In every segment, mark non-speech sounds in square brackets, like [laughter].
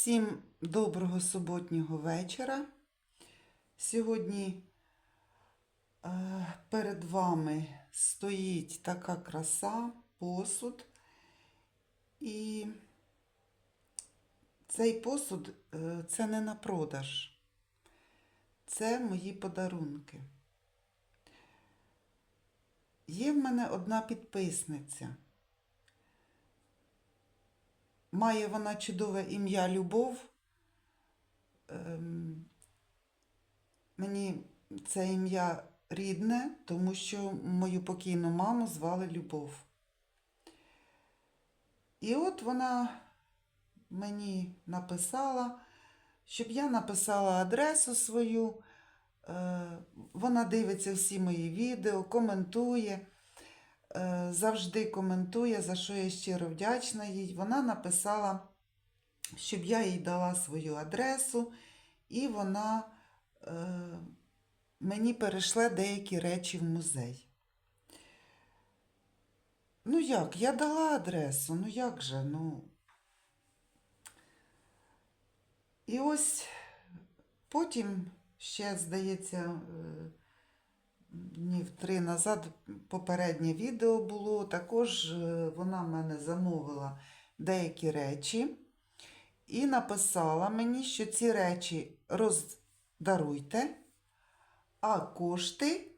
Всім доброго суботнього вечора. Сьогодні е, перед вами стоїть така краса, посуд. І цей посуд е, це не на продаж. Це мої подарунки. Є в мене одна підписниця. Має вона чудове ім'я Любов. Ем, мені це ім'я рідне, тому що мою покійну маму звали Любов. І от вона мені написала, щоб я написала адресу свою. Е, Вона дивиться всі мої відео, коментує завжди коментує, за що я щиро вдячна їй. Вона написала, щоб я їй дала свою адресу, і вона е, мені перейшла деякі речі в музей. Ну як, я дала адресу, ну як же, ну. І ось потім ще, здається, е, днів три назад попереднє відео було. Також е, вона в мене замовила деякі речі і написала мені, що ці речі роздаруйте, а кошти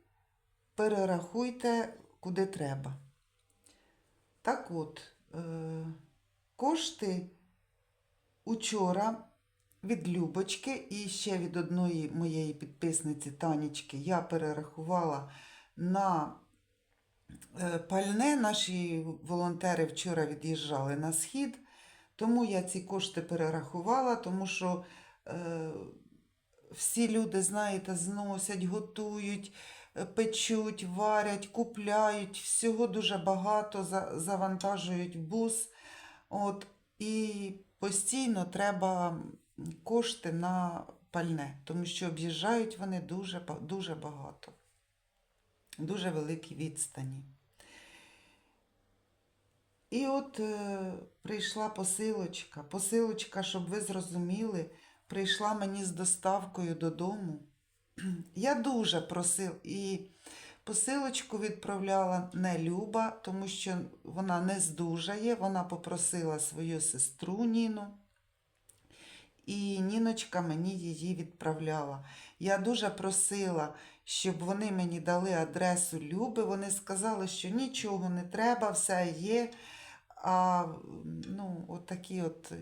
перерахуйте куди треба. Так от, е, кошти учора від Любочки і ще від одної моєї підписниці Танічки я перерахувала на е, пальне. Наші волонтери вчора від'їжджали на схід, тому я ці кошти перерахувала, тому що е, всі люди, знаєте, зносять, готують, е, печуть, варять, купляють, всього дуже багато за- завантажують бус. От, і постійно треба кошти на пальне, тому що об'їжджають вони дуже, дуже багато, дуже великі відстані. І от е, прийшла посилочка. Посилочка, щоб ви зрозуміли, прийшла мені з доставкою додому. [clears throat] Я дуже просила і посилочку відправляла не Люба, тому що вона не здужає. Вона попросила свою сестру Ніну. І Ніночка мені її відправляла. Я дуже просила, щоб вони мені дали адресу Люби. Вони сказали, що нічого не треба, все є. А ну, от такі от е,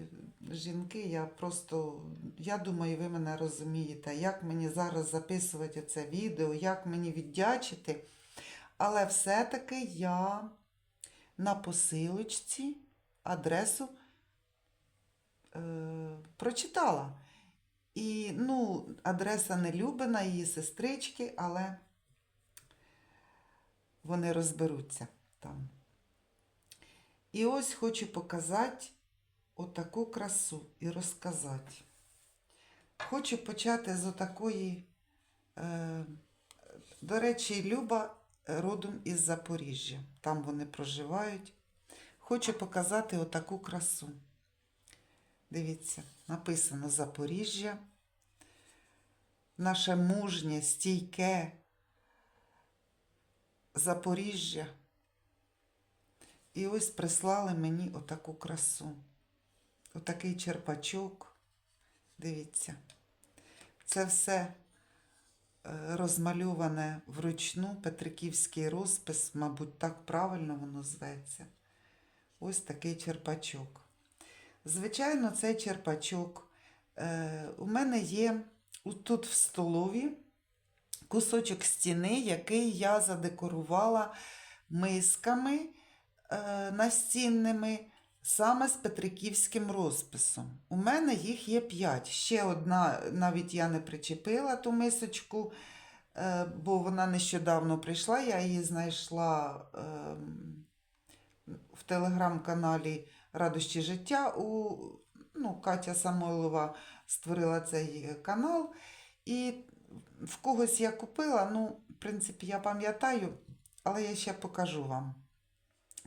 жінки, я просто, я думаю, ви мене розумієте, як мені зараз записувати це відео, як мені віддячити. Але все-таки я на посилочці адресу е, прочитала. І, ну, адреса не Любина, її сестрички, але вони розберуться там. І ось хочу показати отаку красу і розказати. Хочу почати з отакої, е, до речі, Люба родом із Запоріжжя. Там вони проживають. Хочу показати отаку красу. Дивіться, написано Запоріжжя. Наше мужнє, стійке Запоріжжя. І ось прислали мені отаку красу. Отакий черпачок. Дивіться. Це все е, розмальоване вручну, Петриківський розпис, мабуть, так правильно воно зветься. Ось такий черпачок. Звичайно, цей черпачок. Е, у мене є тут в столові кусочок стіни, який я задекорувала мисками е, настінними, саме з петриківським розписом. У мене їх є 5. Ще одна, навіть я не причепила ту мисочку, е, бо вона нещодавно прийшла, я її знайшла. Е, в телеграм-каналі Радощі життя. У, ну, Катя Самойлова створила цей канал. І в когось я купила, ну, в принципі, я пам'ятаю, але я ще покажу вам.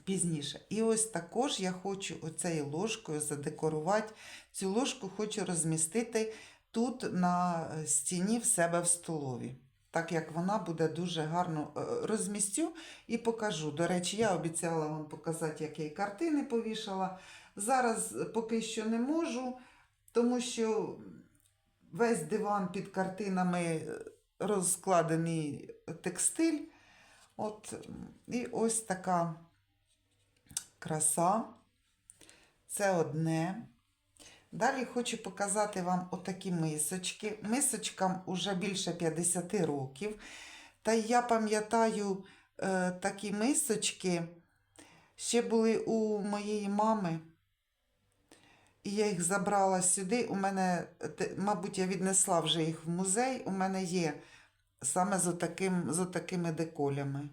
пізніше. І ось також я хочу оцею ложкою задекорувати. Цю ложку хочу розмістити тут на е, стіні в себе в столові. Так як вона буде дуже гарно е, розмістю і покажу. До речі, я обіцяла вам показати, як я і картини повішала. Зараз поки що не можу, тому що весь диван під картинами е, розкладений текстиль. От, і ось така краса. Це одне. Далі хочу показати вам отакі мисочки. Мисочкам уже більше 50 років. Та я пам'ятаю е, такі мисочки ще були у моєї мами. І я їх забрала сюди. У мене, мабуть, я віднесла вже їх в музей. У мене є саме з, отаким, з отакими деколями.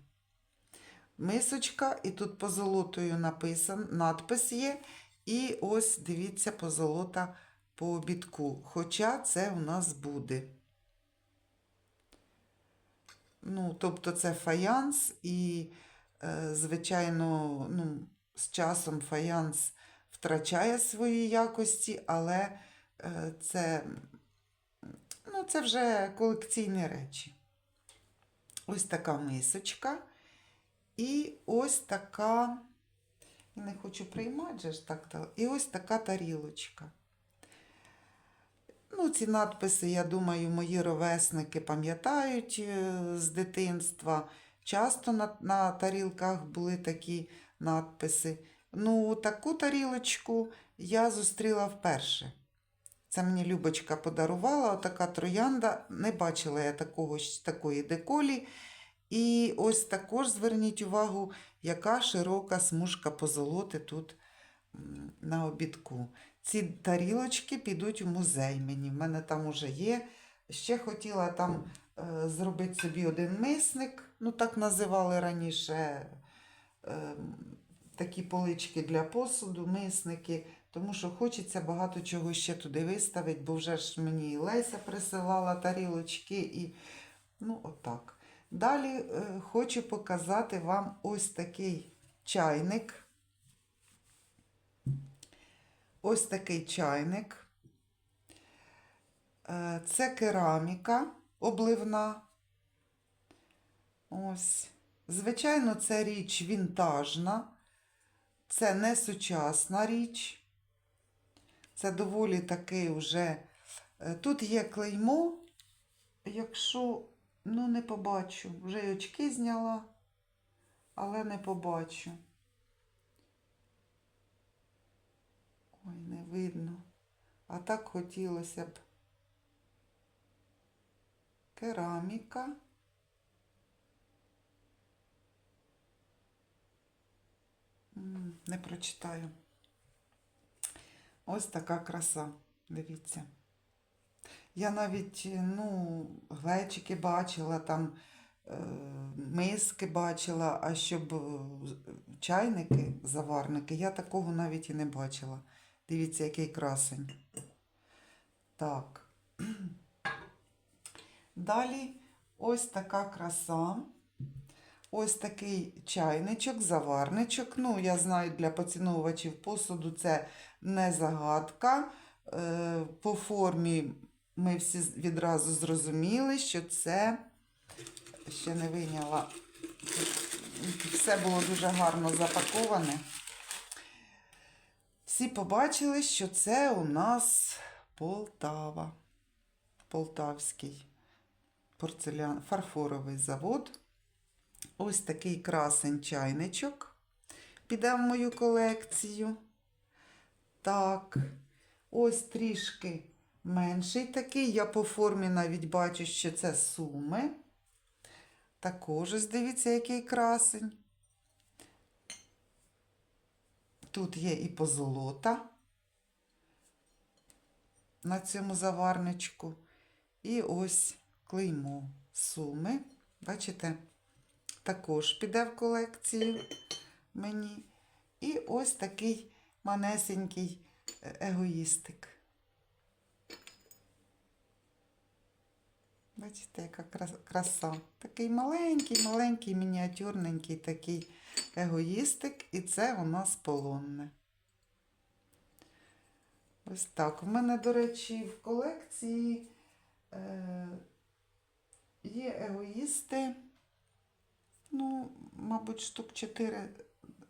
Мисочка, і тут позолотою написан, надпис є. І ось дивіться, позолота по обідку. Хоча це у нас буде. Ну, тобто це фаянс, і, е, звичайно, ну, з часом фаянс втрачає свої якості, але е, це, ну, це вже колекційні речі. Ось така мисочка. І ось така, не хочу приймати же ж так, та- і ось така тарілочка. Ну, ці надписи, я думаю, мої ровесники пам'ятають е, з дитинства. Часто на, на тарілках були такі надписи. Ну, таку тарілочку я зустріла вперше. Це мені Любочка подарувала, отака троянда. Не бачила я такого, такої деколі. І ось також зверніть увагу, яка широка смужка позолоти тут на обідку. Ці тарілочки підуть у музей мені. В мене там уже є. Ще хотіла там е, зробити собі один мисник, ну так називали раніше е, такі полички для посуду, мисники, тому що хочеться багато чого ще туди виставити, бо вже ж мені і Леся присилала тарілочки і ну отак. Далі е, хочу показати вам ось такий чайник. Ось такий чайник. Е, Це кераміка обливна. Ось. Звичайно, це річ вінтажна. Це не сучасна річ. Це доволі таки вже. е, Тут є клеймо. Якщо, ну, не побачу. Вже й очки зняла, але не побачу. Ой, не видно. А так хотілося б. Кераміка. Не прочитаю. Ось така краса. Дивіться. Я навіть, ну, глечики бачила, там е, миски бачила, а щоб е, чайники, заварники, я такого навіть і не бачила. Дивіться, який красень. Так. [clears throat] Далі ось така краса. Ось такий чайничок, заварничок. Ну, я знаю, для поціновувачів посуду це не загадка. Е, По формі ми всі відразу зрозуміли, що це ще не вийняла. Все було дуже гарно запаковане. Всі побачили, що це у нас Полтава. Полтавський порцелян, фарфоровий завод. Ось такий красень чайничок піде в мою колекцію. Так, ось трішки менший такий. Я по формі навіть бачу, що це суми. Також ось дивіться, який красень. Тут є і позолота на цьому заварничку. І ось клеймо суми. Бачите? Також піде в колекцію мені. І ось такий манесенький е, егоїстик. Бачите, яка краса. Такий маленький, маленький, мініатюрненький такий егоїстик, і це у нас полонне. Ось так. У мене, до речі, в колекції е, є егоїсти. Ну, мабуть, штук 4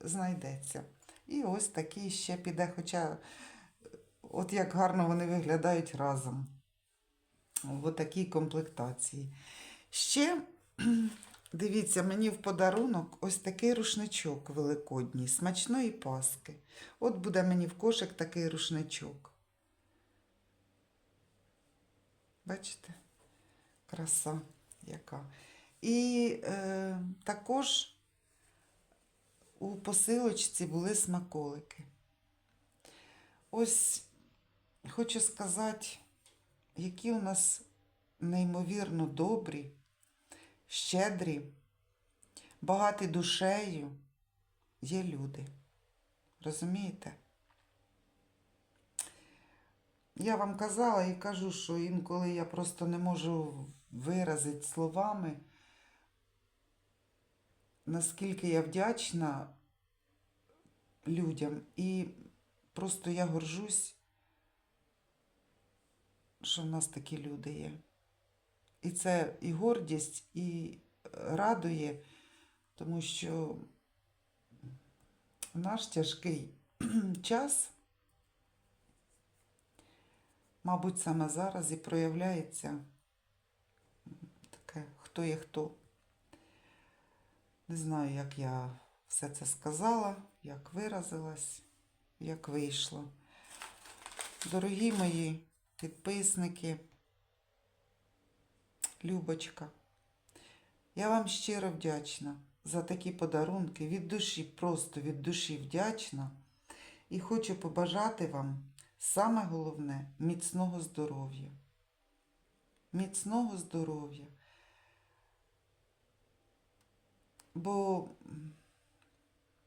знайдеться. І ось такий ще піде, хоча от як гарно вони виглядають разом. В такій комплектації. Ще, [clears throat] дивіться, мені в подарунок ось такий рушничок великодній, смачної паски. От буде мені в кошик такий рушничок. Бачите? Краса яка. І е, також у посилочці були смаколики. Ось хочу сказати, які у нас неймовірно добрі, щедрі, багаті душею є люди. Розумієте? Я вам казала і кажу, що інколи я просто не можу виразити словами, наскільки я вдячна людям. І просто я горжусь, що в нас такі люди є. І це і гордість, і радує, тому що наш тяжкий [clears throat] час, мабуть, саме зараз і проявляється таке, хто є хто. Не знаю, як я все це сказала, як виразилась, як вийшло. Дорогі мої підписники, Любочка, я вам щиро вдячна за такі подарунки. Від душі, просто від душі вдячна. І хочу побажати вам саме головне міцного здоров'я. Міцного здоров'я. Бо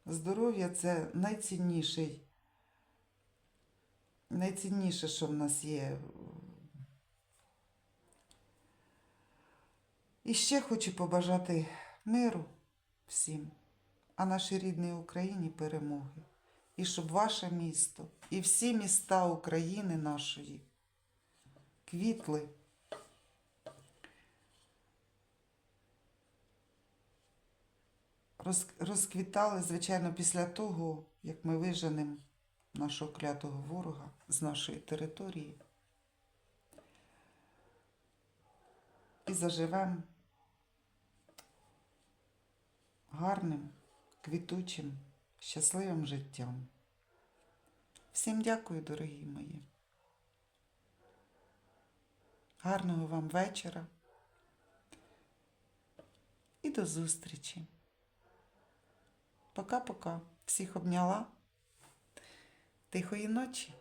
здоров'я це найцінніший, найцінніше, що в нас є. І ще хочу побажати миру всім, а нашій рідній Україні перемоги. І щоб ваше місто і всі міста України нашої квітли. розквітали, звичайно, після того, як ми виженемо нашого клятого ворога з нашої території і заживемо гарним, квітучим, щасливим життям. Всім дякую, дорогі мої. Гарного вам вечора і до зустрічі. Пока-пока. Всіх обняла. Тихої ночі.